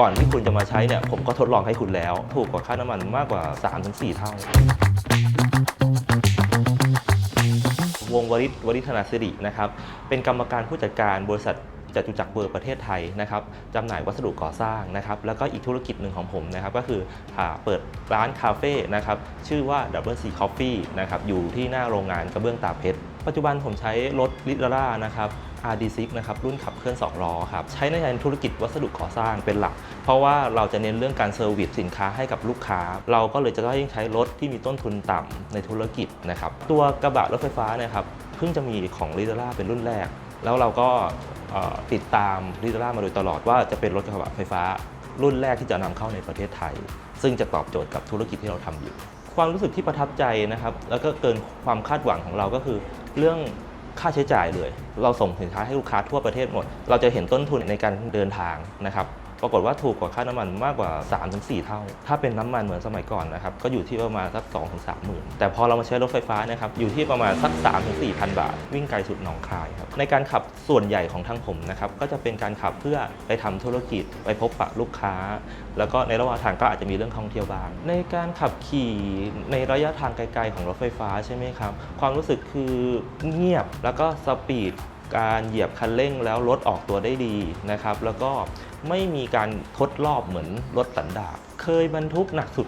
ก่อนที่คุณจะมาใช้เนี่ยผมก็ทดลองให้คุณแล้ว ถูกกว่าค่าน้ำมันมากกว่า 3-4 เท่า วงวริศวริธนาสิรินะครับ เป็นกรรมการผู้จัดการบริษัทจตุจักรเบอร์ประเทศไทยนะครับจำหน่ายวัสดุก่อสร้างนะครับ แล้วก็อีกธุรกิจหนึ่งของผมนะครับ ก็คืออาเปิดร้านคาเฟ่นะครับ ชื่อว่า Double C Coffee นะครับ อยู่ที่หน้าโรงงานกระเบื้องตาเพชร ปัจจุบันผมใช้รถลิลล่านะครับ RD6 นะครับรุ่นขับเคลื่อน 2 ล้อครับใช้ในงานธุรกิจวัสดุก่อสร้างเป็นหลัก เพราะว่าเราจะเน้นเรื่องการเซอร์วิสสินค้าให้กับลูกค้า เราก็เลยจะต้องใช้รถที่มีต้นทุนต่ำในธุรกิจนะครับตัวกระบะรถไฟฟ้านะครับเพิ่งจะมีของลิ l ล่าเป็นรุ่นแรก แล้วเราก็ติดตามลิ l ล่ามาโดยตลอดว่าจะเป็นรถกระบะไฟฟ้า รุ่นแรกที่จะนำเข้าในประเทศไทย ซึ่งจะตอบโจทย์กับธุรกิจที่เราทำอยู่ ความรู้สึกที่ประทับใจนะครับแล้วก็เกินความคาดหวังของเราก็คือเรื่อง ค่าใช้จ่ายเลย เราส่งสินค้าให้ลูกค้าทั่วประเทศหมด เราจะเห็นต้นทุนในการเดินทางนะครับ ปรากฏว่าถูกกว่าค่าน้ำมันมากกว่า 3-4 เท่า ถ้าเป็นน้ำมันเหมือนสมัยก่อนนะครับก็อยู่ที่ประมาณสัก2-3หมื่นแต่พอเรามาใช้รถไฟฟ้านะครับอยู่ที่ประมาณสัก 3-4พันบาท วิ่งไกลสุดหนองคายครับในการขับส่วนใหญ่ของทางผมนะครับก็จะเป็นการขับเพื่อไปทำธุรกิจไปพบปะลูกค้า แล้วก็ในระหว่างทางก็อาจจะมีเรื่องท่องเที่ยวบ้าง ในการขับขี่ในระยะทางไกล ๆ ของรถไฟฟ้าใช่ไหมครับความรู้สึกคือเงียบแล้วก็สปีดการเหยียบคันเร่งแล้วรถออกตัวได้ดีนะครับ แล้วก็ ไม่มีการทดรอบเหมือนรถสันดาปเคยบรรทุกหนักสุด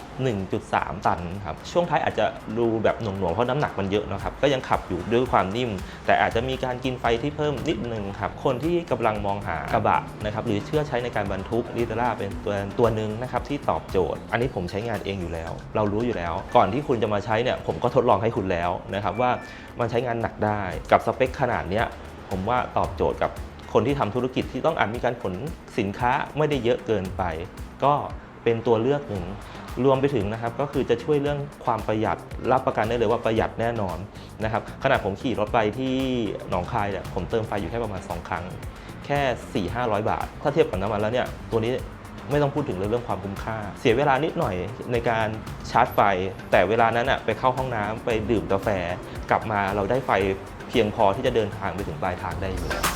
1.3 ตันครับ ช่วงท้ายอาจจะดูแบบหน่วงๆ เพราะน้ำหนักมันเยอะนะครับ ก็ยังขับอยู่ด้วยความนิ่ม แต่อาจจะมีการกินไฟที่เพิ่มนิดนึงครับ คนที่กำลังมองหากระบะนะครับ หรือเชื่อใช้ในการบรรทุกลิตราเป็นตัวตัวหนึ่งนะครับที่ตอบโจทย์ อันนี้ผมใช้งานเองอยู่แล้ว เรารู้อยู่แล้ว ก่อนที่คุณจะมาใช้เนี่ย ผมก็ทดลองให้คุณแล้วนะครับว่ามันใช้งานหนักได้ กับสเปคขนาดเนี้ยผมว่าตอบโจทย์กับ คนที่ทำธุรกิจที่ต้องอาจมีการขนสินค้าไม่ได้เยอะเกินไป ก็เป็นตัวเลือกหนึ่งรวมไปถึงนะครับก็คือจะช่วยเรื่องความประหยัดรับประกันได้เลยว่าประหยัดแน่นอนนะครับขณะผมขี่รถไปที่หนองคายเนี่ยผมเติมไฟอยู่แค่ประมาณ 2 ครั้ง แค่ 4 5 0 0 บาท ถ้าเทียบกับน้ำมันแล้วเนี่ยตัวนี้ไม่ต้องพูดถึงเรื่องความคุ้มค่า เสียเวลานิดหน่อยในการชาร์จไฟ แต่เวลานั้นอะไปเข้าห้องน้ำไปดื่มกาแฟ กลับมาเราได้ไฟเพียงพอที่จะเดินทางไปถึงปลายทางได้อยู่แล้ว